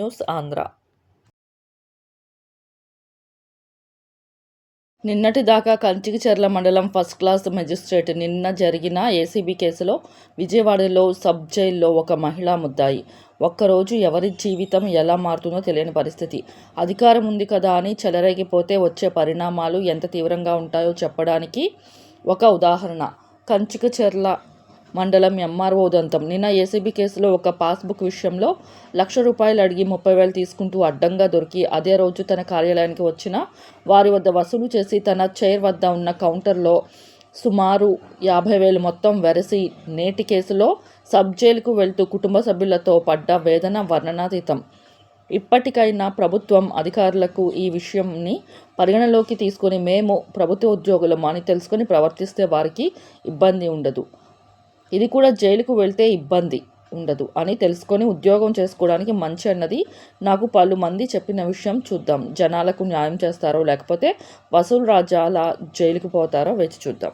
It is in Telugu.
న్యూస్ ఆంధ్ర. నిన్నటిదాకా కంచికిచెర్ల మండలం ఫస్ట్ క్లాస్ మెజిస్ట్రేట్ నిన్న జరిగిన ఏసీబీ కేసులో విజయవాడలో సబ్ జైల్లో ఒక మహిళా ముద్దాయి. ఒక్కరోజు ఎవరి జీవితం ఎలా మారుతుందో తెలియని పరిస్థితి. అధికారం ఉంది కదా అని చెలరేగిపోతే వచ్చే పరిణామాలు ఎంత తీవ్రంగా ఉంటాయో చెప్పడానికి ఒక ఉదాహరణ. కంచికచెర్ల మండలం ఎంఆర్ఓ ఉదంతం నిన్న ఏసీబీ కేసులో ఒక పాస్బుక్ విషయంలో లక్ష రూపాయలు అడిగి ముప్పై వేలు తీసుకుంటూ అడ్డంగా దొరికి అదే రోజు తన కార్యాలయానికి వచ్చిన వారి వద్ద వసూలు చేసి తన చైర్ వద్ద ఉన్న కౌంటర్లో సుమారు యాభై వేలు మొత్తం వెరసి నేటి కేసులో సబ్ జైలుకు వెళ్తూ కుటుంబ సభ్యులతో పడ్డ వేదన వర్ణనాతీతం. ఇప్పటికైనా ప్రభుత్వం అధికారులకు ఈ విషయంని పరిగణలోకి తీసుకొని మేము ప్రభుత్వ ఉద్యోగులం అని తెలుసుకొని ప్రవర్తిస్తే వారికి ఇబ్బంది ఉండదు. ఇది కూడా జైలుకు వెళ్తే ఇబ్బంది ఉండదు అని తెలుసుకొని ఉద్యోగం చేసుకోవడానికి మంచి అన్నది నాకు పలు మంది చెప్పిన విషయం చూద్దాం. జనాలకు న్యాయం చేస్తారో లేకపోతే వసూలు రాజాల జైలుకు పోతారో వేచి చూద్దాం.